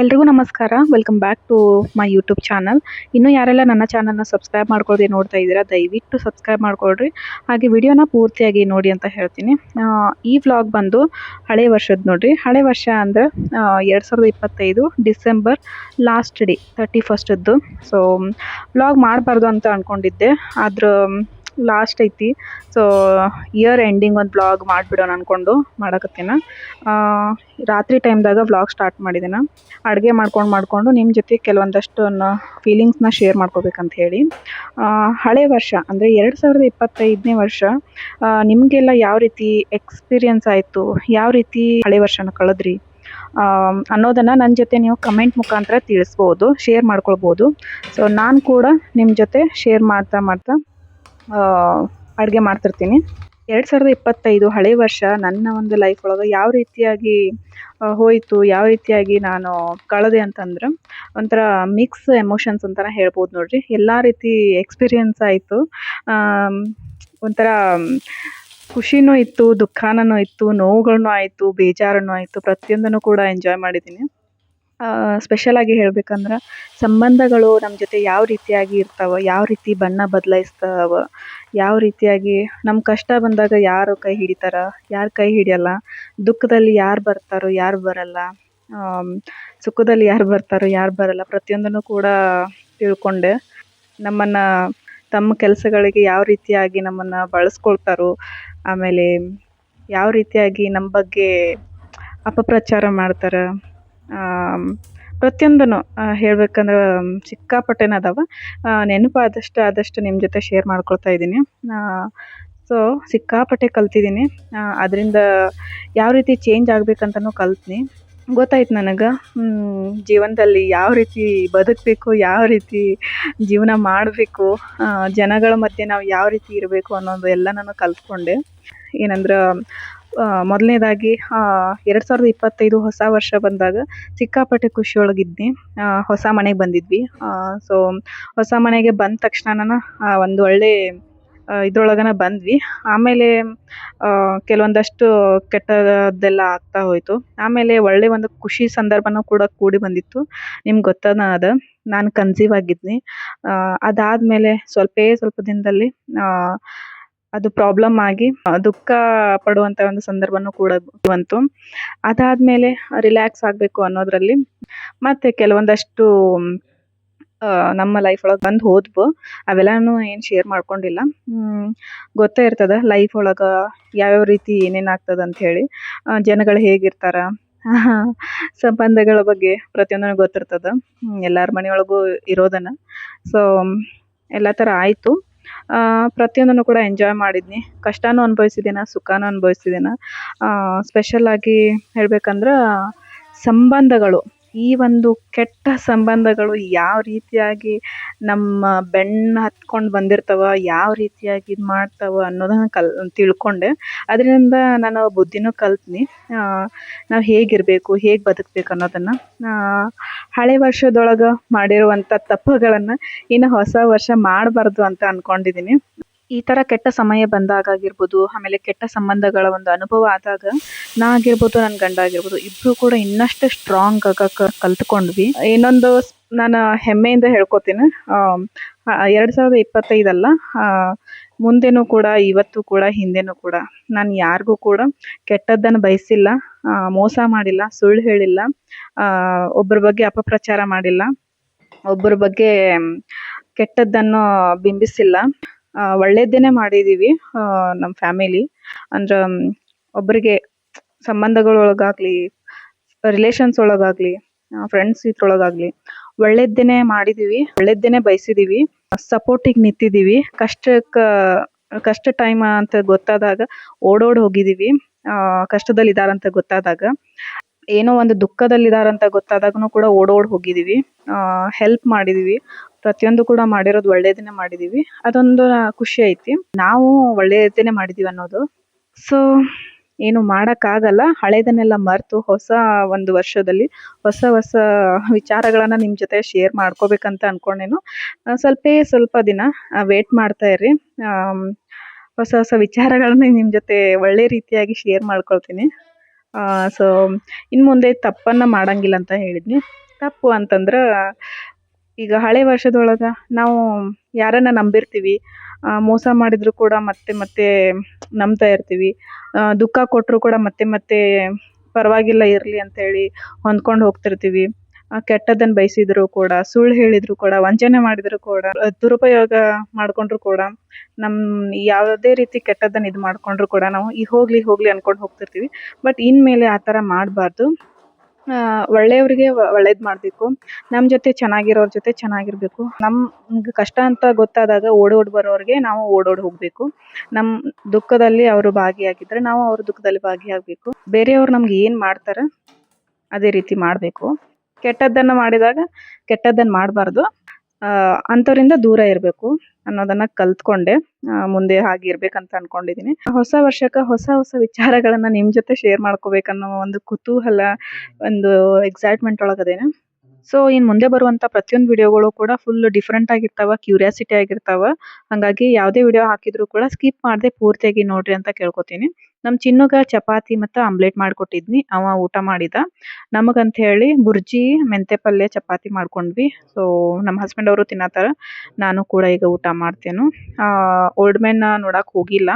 ಎಲ್ರಿಗೂ ನಮಸ್ಕಾರ. Welcome back to my YouTube channel ಇನ್ನೂ ಯಾರೆಲ್ಲ ನನ್ನ ಚಾನಲ್ನ ಸಬ್ಸ್ಕ್ರೈಬ್ ಮಾಡ್ಕೊಳ್ದೆ ನೋಡ್ತಾ ಇದ್ದೀರಾ, ದಯವಿಟ್ಟು ಸಬ್ಸ್ಕ್ರೈಬ್ ಮಾಡ್ಕೊಳ್ರಿ. ಹಾಗೆ ವಿಡಿಯೋನ ಪೂರ್ತಿಯಾಗಿ ನೋಡಿ ಅಂತ ಹೇಳ್ತೀನಿ. ಈ ವ್ಲಾಗ್ ಬಂದು ಹಳೆ ವರ್ಷದ ನೋಡ್ರಿ. ಹಳೆ ವರ್ಷ ಅಂದರೆ ಎರಡು ಸಾವಿರದ ಇಪ್ಪತ್ತೈದು ಡಿಸೆಂಬರ್ ಲಾಸ್ಟ್ ಡೇ ತರ್ಟಿ ಫಸ್ಟದ್ದು ಸೊ ವ್ಲಾಗ್ ಮಾಡಬಾರ್ದು ಅಂತ ಅಂದ್ಕೊಂಡಿದ್ದೆ ಆದ್ರೆ ಲಾಸ್ಟ್ ಐತಿ. ಸೊ ಇಯರ್ ಎಂಡಿಂಗ್ ಒಂದು ಬ್ಲಾಗ್ ಮಾಡಿಬಿಡೋಣ ಅಂದ್ಕೊಂಡು ಮಾಡಕತ್ತೀನ. ರಾತ್ರಿ ಟೈಮ್ದಾಗ ಬ್ಲಾಗ್ ಸ್ಟಾರ್ಟ್ ಮಾಡಿದ್ದೀನ ಅಡುಗೆ ಮಾಡ್ಕೊಂಡು ಮಾಡಿಕೊಂಡು ನಿಮ್ಮ ಜೊತೆ ಕೆಲವೊಂದಷ್ಟು ಫೀಲಿಂಗ್ಸ್ನ ಶೇರ್ ಮಾಡ್ಕೋಬೇಕಂತ ಹೇಳಿ. ಹಳೆ ವರ್ಷ ಅಂದರೆ ಎರಡು ಸಾವಿರದ ಇಪ್ಪತ್ತೈದನೇ ವರ್ಷ ನಿಮಗೆಲ್ಲ ಯಾವ ರೀತಿ ಎಕ್ಸ್ಪೀರಿಯನ್ಸ್ ಆಯಿತು? ಯಾವ ರೀತಿ ಹಳೆ ವರ್ಷನ ಕಳೆದ್ರಿ? ಅನ್ನೋದನ್ನು ನನ್ನ ಜೊತೆ ನೀವು ಕಮೆಂಟ್ ಮುಖಾಂತರ ತಿಳಿಸ್ಬೋದು ಶೇರ್ ಮಾಡ್ಕೊಳ್ಬೋದು. ಸೊ ನಾನು ಕೂಡ ನಿಮ್ಮ ಜೊತೆ ಶೇರ್ ಮಾಡ್ತಾ ಮಾಡ್ತಾ ಅಡುಗೆ ಮಾಡ್ತಿರ್ತೀನಿ. ಎರಡು ಸಾವಿರದ ಇಪ್ಪತ್ತೈದು ಹಳೆ ವರ್ಷ ನನ್ನ ಒಂದು ಲೈಫ್ ಒಳಗೆ ಯಾವ ರೀತಿಯಾಗಿ ಹೋಯಿತು, ಯಾವ ರೀತಿಯಾಗಿ ನಾನು ಕಳೆದೆ ಅಂತಂದ್ರೆ ಒಂಥರ ಮಿಕ್ಸ್ ಎಮೋಷನ್ಸ್ ಅಂತ ಹೇಳ್ಬೋದು ನೋಡ್ರಿ. ಎಲ್ಲ ರೀತಿ ಎಕ್ಸ್ಪೀರಿಯನ್ಸ್ ಆಯಿತು. ಒಂಥರ ಖುಷಿನೂ ಇತ್ತು ದುಃಖನೂ ಇತ್ತು ನೋವುಗಳನ್ನೂ ಆಯಿತು ಬೇಜಾರನ್ನು ಆಯಿತು, ಪ್ರತಿಯೊಂದನ್ನು ಕೂಡ ಎಂಜಾಯ್ ಮಾಡಿದ್ದೀನಿ. ಸ್ಪೆಷಲಾಗಿ ಹೇಳ್ಬೇಕಂದ್ರೆ ಸಂಬಂಧಗಳು ನಮ್ಮ ಜೊತೆ ಯಾವ ರೀತಿಯಾಗಿ ಇರ್ತಾವೆ, ಯಾವ ರೀತಿ ಬಣ್ಣ ಬದಲಾಯಿಸ್ತಾವ, ಯಾವ ರೀತಿಯಾಗಿ ನಮ್ಮ ಕಷ್ಟ ಬಂದಾಗ ಯಾರು ಕೈ ಹಿಡಿತಾರ, ಯಾರು ಕೈ ಹಿಡಿಯಲ್ಲ, ದುಃಖದಲ್ಲಿ ಯಾರು ಬರ್ತಾರೋ ಯಾರು ಬರಲ್ಲ ಸುಖದಲ್ಲಿ ಯಾರು ಬರ್ತಾರೋ ಯಾರು ಬರಲ್ಲ ಪ್ರತಿಯೊಂದನ್ನು ಕೂಡ ತಿಳ್ಕೊಂಡೆ ನಮ್ಮನ್ನು ತಮ್ಮ ಕೆಲಸಗಳಿಗೆ ಯಾವ ರೀತಿಯಾಗಿ ನಮ್ಮನ್ನು ಬಳಸ್ಕೊಳ್ತಾರೋ, ಆಮೇಲೆ ಯಾವ ರೀತಿಯಾಗಿ ನಮ್ಮ ಬಗ್ಗೆ ಅಪಪ್ರಚಾರ ಮಾಡ್ತಾರೆ. ಆಮ್, ಪ್ರತಿಯೊಂದನ್ನು ಹೇಳ್ಬೇಕಂದ್ರೆ ಸಿಕ್ಕಾಪಟ್ಟೆನ ಅದಾವ. ನೆನಪಾದಷ್ಟು ಆದಷ್ಟು ನಿಮ್ಮ ಜೊತೆ ಶೇರ್ ಮಾಡ್ಕೊಳ್ತಾ ಇದ್ದೀನಿ. ಸೊ ಸಿಕ್ಕಾಪಟ್ಟೆ ಕಲ್ತಿದ್ದೀನಿ. ಅದರಿಂದ ಯಾವ ರೀತಿ ಚೇಂಜ್ ಆಗಬೇಕಂತನೂ ಕಲ್ತೀನಿ. ಗೊತ್ತಾಯ್ತು ನನಗೆ ಜೀವನದಲ್ಲಿ ಯಾವ ರೀತಿ ಬದುಕಬೇಕು ಯಾವ ರೀತಿ ಜೀವನ ಮಾಡಬೇಕು ಜನಗಳ ಮಧ್ಯೆ ನಾವು ಯಾವ ರೀತಿ ಇರಬೇಕು ಅನ್ನೋದು ಎಲ್ಲ ನಾನು ಕಲ್ತ್ಕೊಂಡೆ. ಏನಂದ್ರೆ ಮೊದಲನೇದಾಗಿ ಎರಡು ಸಾವಿರದ ಇಪ್ಪತ್ತೈದು ಹೊಸ ವರ್ಷ ಬಂದಾಗ ಸಿಕ್ಕಾಪಟ್ಟೆ ಖುಷಿಯೊಳಗಿದ್ದೆ. ಹೊಸ ಮನೆಗೆ ಬಂದಿದ್ವಿ. ಸೊ ಹೊಸ ಮನೆಗೆ ಬಂದ ತಕ್ಷಣ ಒಂದು ಒಳ್ಳೆ ಇದ್ರೊಳಗನ ಬಂದ್ವಿ. ಆಮೇಲೆ ಕೆಲವೊಂದಷ್ಟು ಕೆಟ್ಟದ್ದೆಲ್ಲ ಆಗ್ತಾ ಹೋಯಿತು. ಆಮೇಲೆ ಒಳ್ಳೆ ಒಂದು ಖುಷಿ ಸಂದರ್ಭನೂ ಕೂಡ ಕೂಡಿ ಬಂದಿತ್ತು. ನಿಮ್ಗೆ ಗೊತ್ತನ ಅದ, ನಾನು ಕನ್ಸೀವ್ ಆಗಿದ್ನಿ. ಅದಾದಮೇಲೆ ಸ್ವಲ್ಪೇ ಸ್ವಲ್ಪ ದಿನದಲ್ಲಿ ಅದು ಪ್ರಾಬ್ಲಮ್ ಆಗಿ ದುಃಖ ಪಡುವಂತ ಒಂದು ಸಂದರ್ಭನೂ ಕೂಡ ಬಂತು. ಅದಾದ್ಮೇಲೆ ರಿಲ್ಯಾಕ್ಸ್ ಆಗಬೇಕು ಅನ್ನೋದ್ರಲ್ಲಿ ಮತ್ತೆ ಕೆಲವೊಂದಷ್ಟು ನಮ್ಮ ಲೈಫ್ ಒಳಗೆ ಬಂದು ಹೋದ್ವು. ಅವೆಲ್ಲನೂ ಏನು ಶೇರ್ ಮಾಡ್ಕೊಂಡಿಲ್ಲ. ಗೊತ್ತೇ ಇರ್ತದ ಲೈಫ್ ಒಳಗೆ ಯಾವ್ಯಾವ ರೀತಿ ಏನೇನು ಆಗ್ತದ ಅಂತ ಹೇಳಿ. ಜನಗಳು ಹೇಗಿರ್ತಾರ, ಸಂಬಂಧಗಳ ಬಗ್ಗೆ ಪ್ರತಿಯೊಂದೂ ಗೊತ್ತಿರ್ತದೆ. ಎಲ್ಲರ ಮನೆಯೊಳಗೂ ಇರೋದನ್ನು. ಸೊ ಎಲ್ಲ ಥರ ಆಯಿತು. ಪ್ರತಿಯೊಂದನ್ನು ಕೂಡ ಎಂಜಾಯ್ ಮಾಡಿದ್ನಿ. ಕಷ್ಟನೂ ಅನುಭವಿಸಿದ್ದೀನ ಸುಖನೂ ಅನುಭವಿಸಿದ್ದೀನ ಸ್ಪೆಷಲಾಗಿ ಹೇಳ್ಬೇಕಂದ್ರೆ ಸಂಬಂಧಗಳು. ಈ ಒಂದು ಕೆಟ್ಟ ಸಂಬಂಧಗಳು ಯಾವ ರೀತಿಯಾಗಿ ನಮ್ಮ ಬೆನ್ನು ಹತ್ಕೊಂಡು ಬಂದಿರ್ತವೆ, ಯಾವ ರೀತಿಯಾಗಿ ಇದು ಮಾಡ್ತವೆ ಅನ್ನೋದನ್ನು ಕಲ್, ತಿಳ್ಕೊಂಡೆ. ಅದರಿಂದ ನಾನು ಬುದ್ಧಿನೂ ಕಲ್ತ್ನಿ. ನಾವು ಹೇಗಿರಬೇಕು, ಹೇಗೆ ಬದುಕಬೇಕು ಅನ್ನೋದನ್ನು ಹಳೆ ವರ್ಷದೊಳಗೆ ಮಾಡಿರುವಂಥ ತಪ್ಪುಗಳನ್ನು ಇನ್ನು ಹೊಸ ವರ್ಷ ಮಾಡಬಾರ್ದು ಅಂತ ಅಂದ್ಕೊಂಡಿದ್ದೀನಿ ಈ ಥರ ಕೆಟ್ಟ ಸಮಯ ಬಂದಾಗ ಆಗಿರ್ಬೋದು, ಆಮೇಲೆ ಕೆಟ್ಟ ಸಂಬಂಧಗಳ ಒಂದು ಅನುಭವ ಆದಾಗ ನಾ ಆಗಿರ್ಬೋದು ನನ್ನ ಗಂಡ ಆಗಿರ್ಬೋದು, ಇಬ್ರು ಕೂಡ ಇನ್ನಷ್ಟು ಸ್ಟ್ರಾಂಗ್ ಆಗಕ್ಕೆ ಕಲ್ತ್ಕೊಂಡ್ವಿ. ಇನ್ನೊಂದು ನಾನು ಹೆಮ್ಮೆಯಿಂದ ಹೇಳ್ಕೊತೀನಿ. ಎರಡು ಸಾವಿರದ ಇಪ್ಪತ್ತೈದಲ್ಲ ಮುಂದೆನೂ ಕೂಡ, ಇವತ್ತು ಕೂಡ, ಹಿಂದೆನೂ ಕೂಡ ನಾನು ಯಾರಿಗೂ ಕೂಡ ಕೆಟ್ಟದ್ದನ್ನು ಬಯಸಿಲ್ಲ ಮೋಸ ಮಾಡಿಲ್ಲ, ಸುಳ್ಳು ಹೇಳಿಲ್ಲ ಒಬ್ಬರ ಬಗ್ಗೆ ಅಪಪ್ರಚಾರ ಮಾಡಿಲ್ಲ ಒಬ್ಬರ ಬಗ್ಗೆ ಕೆಟ್ಟದ್ದನ್ನು ಬಿಂಬಿಸಿಲ್ಲ. ಆ, ಒಳ್ಳೇದನ್ನೇ ಮಾಡಿದ್ದೀವಿ ನಮ್ಮ ಫ್ಯಾಮಿಲಿ. ಅಂದ್ರೆ ಒಬ್ಬರಿಗೆ ಸಂಬಂಧಗಳೊಳಗಾಗಲಿ ರಿಲೇಷನ್ಸ್ ಒಳಗಾಗ್ಲಿ ಫ್ರೆಂಡ್ಸ್ ಇದ್ರೊಳಗಾಗ್ಲಿ ಒಳ್ಳೇದನ್ನೇ ಮಾಡಿದೀವಿ ಒಳ್ಳೇದನ್ನೇ ಬಯಸಿದ್ದೀವಿ ಸಪೋರ್ಟಿಗೆ ನಿಂತಿದೀವಿ. ಕಷ್ಟಕ್ಕೆ ಕಷ್ಟ ಟೈಮ್ ಅಂತ ಗೊತ್ತಾದಾಗ ಓಡೋಡಿ ಕಷ್ಟದಲ್ಲಿ ಆ, ಅಂತ ಗೊತ್ತಾದಾಗ. ಏನೋ ಒಂದು ದುಃಖದಲ್ಲಿ ಇದ್ದಾರೆ ಅಂತ ಗೊತ್ತಾದಾಗನು ಕೂಡ ಓಡೋಡಿ ಹೋಗಿದ್ದೀವಿ ಹೆಲ್ಪ್ ಮಾಡಿದ್ದೀವಿ ಪ್ರತಿಯೊಂದು ಕೂಡ ಮಾಡಿರೋದು ಒಳ್ಳೇದನ್ನೇ ಮಾಡಿದೀವಿ. ಅದೊಂದು ಖುಷಿ ಐತಿ. ನಾವು ಒಳ್ಳೇದನ್ನೇ ಮಾಡಿದೀವಿ ಅನ್ನೋದು. ಸೊ ಏನು ಮಾಡೋಕ್ಕಾಗಲ್ಲ. ಹಳೇದನ್ನೆಲ್ಲ ಮರೆತು ಹೊಸ ಒಂದು ವರ್ಷದಲ್ಲಿ ಹೊಸ ಹೊಸ ವಿಚಾರಗಳನ್ನು ನಿಮ್ಮ ಜೊತೆ ಶೇರ್ ಮಾಡ್ಕೋಬೇಕಂತ ಅನ್ಕೊಂಡೇನು. ಸ್ವಲ್ಪ ಸ್ವಲ್ಪೇ ದಿನ ವೇಟ್ ಮಾಡ್ತಾ ಇರಿ ಹೊಸ ಹೊಸ ವಿಚಾರಗಳನ್ನ ನಿಮ್ಮ ಜೊತೆ ಒಳ್ಳೆ ರೀತಿಯಾಗಿ ಶೇರ್ ಮಾಡ್ಕೊಳ್ತೀನಿ. ಸೊ ಇನ್ನು ಮುಂದೆ ತಪ್ಪನ್ನು ಮಾಡಂಗಿಲ್ಲ ಅಂತ ಹೇಳಿದ್ನಿ. ತಪ್ಪು ಅಂತಂದ್ರೆ ಈಗ ಹಳೆ ವರ್ಷದೊಳಗೆ ನಾವು ಯಾರನ್ನ ನಂಬಿರ್ತೀವಿ ಮೋಸ ಮಾಡಿದರೂ ಕೂಡ ಮತ್ತೆ ಮತ್ತೆ ನಂಬ್ತಾ ಇರ್ತೀವಿ ದುಃಖ ಕೊಟ್ಟರೂ ಕೂಡ ಮತ್ತೆ ಮತ್ತೆ ಪರವಾಗಿಲ್ಲ ಇರಲಿ ಅಂತೇಳಿ ಹೊಂದ್ಕೊಂಡು ಹೋಗ್ತಿರ್ತೀವಿ. ಕೆಟ್ಟದ್ದನ್ನ ಬಯಸಿದ್ರು ಕೂಡ, ಸುಳ್ಳು ಹೇಳಿದರೂ ಕೂಡ, ವಂಚನೆ ಮಾಡಿದರೂ ಕೂಡ ದುರುಪಯೋಗ ಮಾಡ್ಕೊಂಡ್ರು ಕೂಡ, ನಮ್ ಯಾವುದೇ ರೀತಿ ಕೆಟ್ಟದ್ದನ್ನು ಇದು ಮಾಡ್ಕೊಂಡ್ರು ಕೂಡ ನಾವು ಈ ಹೋಗ್ಲಿ ಹೋಗ್ಲಿ ಅಂದ್ಕೊಂಡು ಹೋಗ್ತಿರ್ತೀವಿ. ಬಟ್ ಇನ್ಮೇಲೆ ಆ ಥರ ಮಾಡಬಾರ್ದು. ಒಳ್ಳೆಯವ್ರಿಗೆ ಒಳ್ಳೇದು ಮಾಡಬೇಕು. ನಮ್ಮ ಜೊತೆ ಚೆನ್ನಾಗಿರೋರ್ ಜೊತೆ ಚೆನ್ನಾಗಿರ್ಬೇಕು. ನಮ್ಗೆ ಕಷ್ಟ ಅಂತ ಗೊತ್ತಾದಾಗ ಓಡೋಡಿ ಬರೋರಿಗೆ ನಾವು ಓಡೋಡಿ ಹೋಗಬೇಕು. ನಮ್ಮ ದುಃಖದಲ್ಲಿ ಅವರು ಭಾಗಿಯಾಗಿದ್ರೆ ನಾವು ಅವ್ರ ದುಃಖದಲ್ಲಿ ಭಾಗಿಯಾಗಬೇಕು. ಬೇರೆಯವ್ರು ನಮ್ಗೆ ಏನು ಮಾಡ್ತಾರೆ ಅದೇ ರೀತಿ ಮಾಡಬೇಕು. ಕೆಟ್ಟದ್ದನ್ನು ಮಾಡಿದಾಗ ಕೆಟ್ಟದ್ದನ್ನು ಮಾಡಬಾರ್ದು. ಅಂಥವ್ರಿಂದ ದೂರ ಇರಬೇಕು ಅನ್ನೋದನ್ನ ಕಲ್ತ್ಕೊಂಡೆ. ಮುಂದೆ ಹಾಗೆ ಇರ್ಬೇಕಂತ ಅನ್ಕೊಂಡಿದೀನಿ. ಹೊಸ ವರ್ಷಕ್ಕೆ ಹೊಸ ಹೊಸ ವಿಚಾರಗಳನ್ನ ನಿಮ್ ಜೊತೆ ಶೇರ್ ಮಾಡ್ಕೋಬೇಕನ್ನೋ ಒಂದು ಕುತೂಹಲ, ಒಂದು ಎಕ್ಸೈಟ್ಮೆಂಟ್ ಒಳಗದೇನೆ ಸೊ ಇನ್ ಮುಂದೆ ಬರುವಂತ ಪ್ರತಿಯೊಂದು ವಿಡಿಯೋಗಳು ಕೂಡ ಫುಲ್ ಡಿಫ್ರೆಂಟ್ ಆಗಿರ್ತಾವ ಕ್ಯೂರಿಯಾಸಿಟಿ ಆಗಿರ್ತಾವ. ಹಂಗಾಗಿ ಯಾವುದೇ ವಿಡಿಯೋ ಹಾಕಿದ್ರು ಕೂಡ ಸ್ಕಿಪ್ ಮಾಡದೆ ಪೂರ್ತಿಯಾಗಿ ನೋಡ್ರಿ ಅಂತ ಕೇಳ್ಕೊತೀನಿ. ನಮ್ ಚಿನ್ನುಗ ಚಪಾತಿ ಮತ್ತ ಆಮ್ಲೆಟ್ ಮಾಡ್ಕೊಟ್ಟಿದ್ನಿ, ಅವ ಊಟ ಮಾಡಿದ. ನಮಗಂತ ಹೇಳಿ ಬುರ್ಜಿ, ಮೆಂತೆ ಪಲ್ಯ ಚಪಾತಿ ಮಾಡ್ಕೊಂಡ್ವಿ. ಸೊ ನಮ್ಮ ಹಸ್ಬೆಂಡ್ ಅವರು ತಿನ್ನತ್ತಾರ ನಾನು ಕೂಡ ಈಗ ಊಟ ಮಾಡ್ತೇನು. ಓಲ್ಡ್ ಮ್ಯಾನ್ ನೋಡಕ್ ಹೋಗಿಲ್ಲ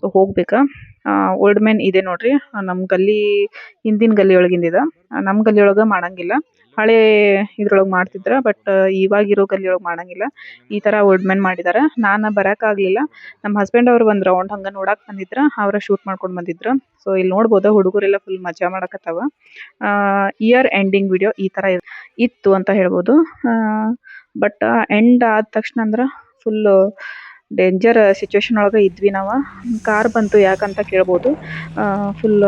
ಸೊ ಹೋಗ್ಬೇಕ. ಓಲ್ಡ್ ಮ್ಯಾನ್ ಇದೆ ನೋಡ್ರಿ, ನಮ್ ಗಲ್ಲಿ, ಹಿಂದಿನ ಗಲ್ಲಿ ಒಳಗಿಂದಿದ ನಮ್ ಒಳಗ ಮಾಡಂಗಿಲ್ಲ. ಹಳೆ ಇದ್ರೊಳಗ್ ಮಾಡ್ತಿದ್ರ ಬಟ್ ಇವಾಗಿರೋ ಗಲ್ಲಿ ಒಳಗ ಮಾಡಂಗಿಲ್ಲ. ಈ ತರ ಓಲ್ಡ್ ಮ್ಯಾನ್ ಮಾಡಿದಾರ. ನಾನ್ ಬರಕ್ ಆಗ್ಲಿಲ್ಲ. ನಮ್ ಹಸ್ಬೆಂಡ್ ಅವ್ರು ಒಂದ್ ರೌಂಡ್ ಹಂಗ ನೋಡಕ್ ಬಂದಿದ್ರ, ಅವ್ರ ಶೂಟ್ ಮಾಡ್ಕೊಂಡ್ ಬಂದಿದ್ರು. ಸೊ ಇಲ್ಲಿ ನೋಡ್ಬೋದು ಹುಡುಗರೆಲ್ಲ ಫುಲ್ ಮಜಾ ಮಾಡಕತ್ತಾವ. ಇಯರ್ ಎಂಡಿಂಗ್ ವಿಡಿಯೋ ಈ ತರ ಇತ್ತು ಅಂತ ಹೇಳ್ಬೋದು. ಬಟ್ ಎಂಡ್ ಆದ ತಕ್ಷಣ ಅಂದ್ರೆ ಫುಲ್ ಡೇಂಜರ್ ಸಿಚುವೇಶನ್ ಒಳಗೆ ಇದ್ವಿ ನಾವು. ಕಾರ್ ಬಂತು ಯಾಕಂತ ಕೇಳ್ಬೋದು. ಫುಲ್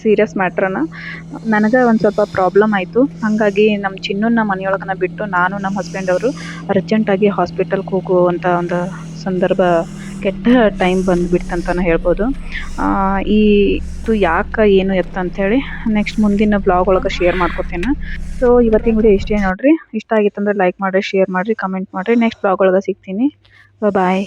ಸೀರಿಯಸ್ ಮ್ಯಾಟ್ರನ ನನಗೆ ಒಂದು ಸ್ವಲ್ಪ ಪ್ರಾಬ್ಲಮ್ ಆಯಿತು. ಹಾಗಾಗಿ ನಮ್ಮ ಚಿನ್ನನ ಮನೆಯೊಳಗನ ಬಿಟ್ಟು ನಾನು ನಮ್ಮ ಹಸ್ಬೆಂಡ್ ಅವರು ಅರ್ಜೆಂಟಾಗಿ ಹಾಸ್ಪಿಟಲ್ಗೆ ಹೋಗುವಂಥ ಒಂದು ಸಂದರ್ಭ ಕೆಟ್ಟ ಟೈಮ್ ಬಂದುಬಿಡ್ತಂತಲೇ ಹೇಳ್ಬೋದು. ಈ ಇದು ಯಾಕೆ ಏನು ಎತ್ತ ಅಂಥೇಳಿ ನೆಕ್ಸ್ಟ್ ಮುಂದಿನ ಬ್ಲಾಗ್ ಒಳಗೆ ಶೇರ್ ಮಾಡ್ಕೊತೀನಿ. ಸೊ ಇವತ್ತಿನ ವಿಡಿಯೋ ಇಷ್ಟೇ ನೋಡಿರಿ. ಇಷ್ಟ ಆಗಿತ್ತಂದ್ರೆ ಲೈಕ್ ಮಾಡಿರಿ ಶೇರ್ ಮಾಡಿರಿ ಕಮೆಂಟ್ ಮಾಡಿರಿ. ನೆಕ್ಸ್ಟ್ ಬ್ಲಾಗ್ ಒಳಗೆ ಸಿಗ್ತೀನಿ. ಬಾಯ್